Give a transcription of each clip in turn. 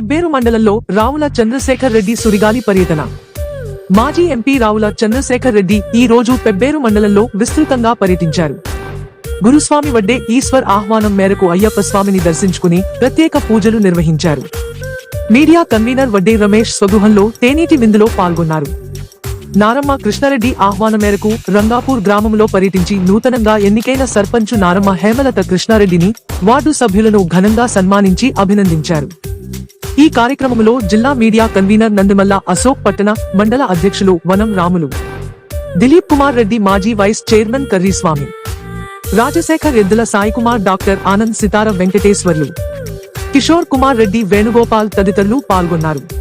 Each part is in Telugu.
పెబ్బేరు మండలంలో రావుల చంద్రశేఖర్ రెడ్డి సురిగాలి పర్యటన. మాజీ ఎంపీ రావుల చంద్రశేఖర్ రెడ్డి ఈ రోజు పెబ్బేరు మండలంలో విస్తృతంగా పర్యటించారు. గురుస్వామి వడ్డే ఈశ్వర్ ఆహ్వానం మేరకు అయ్యప్ప స్వామిని దర్శించుకుని ప్రత్యేక పూజలు నిర్వహించారు. మీడియా కన్వీనర్ వడ్డే రమేష్ స్వగృహంలో తేనీటి విందులో పాల్గొన్నారు. నారమ్మ కృష్ణారెడ్డి ఆహ్వానం మేరకు రంగాపూర్ గ్రామంలో పర్యటించి నూతనంగా ఎన్నికైన సర్పంచ్ నారమ్మ హేమలత కృష్ణారెడ్డిని వార్డు సభ్యులను ఘనంగా సన్మానించి అభినందించారు. ఈ కార్యక్రమంలో జిల్లా మీడియా కన్వీనర్ నందిమల్ల అశోక్ పట్టణ మండల అధ్యక్షులు వనం రాములు. దిలీప్ కుమార్ రెడ్డి మాజీ vice chairman Karriswamy. Rajasekhar Eddula Saikumar doctor Anand Sitara Venkateswarlu. Kishore Kumar Reddy Venugopal తదితరులు పాల్గొన్నారు.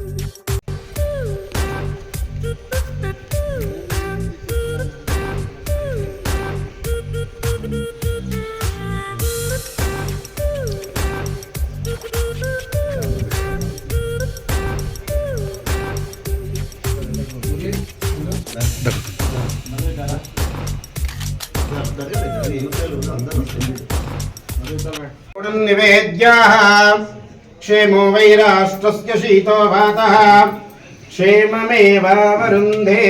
निवेद्याः क्षेमो वै राष्ट्रस्य शीतो भातः क्षेममेवावरुन्धे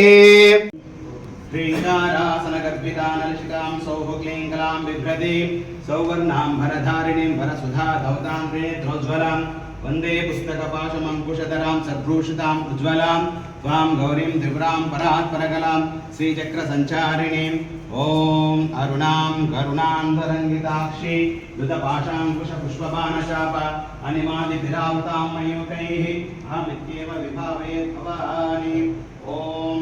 श्रीकारासनगर्भितानलिशिकां सौभुक्लीङ्कलां बिभ्रतीं सौवर्णां भरधारिणीं भरसुधा धौतां प्रेत्रोज्ज्वलां వందే పుస్తకపాశమంకుశధరాం సద్భూషితాం ఉజ్వలాం త్వాం గౌరీం త్రిపురాం పరాత్పరకలాం శ్రీచక్రసంచారిణీం ఓం అరుణాం కరుణాంతరంగితాక్షి ృతపాశాంకుశపుష్పబాణశాప అనిమాదిభిరావతాం మయూకైః అహమిత్యేవ విభావే భవాని ఓం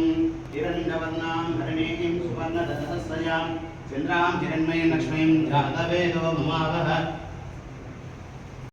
హిరణ్యవర్ణాం హరిణీం సువర్ణరథస్రయాం చంద్రాం హిరణ్మయం లక్ష్మీం జాతవేదో మమావహ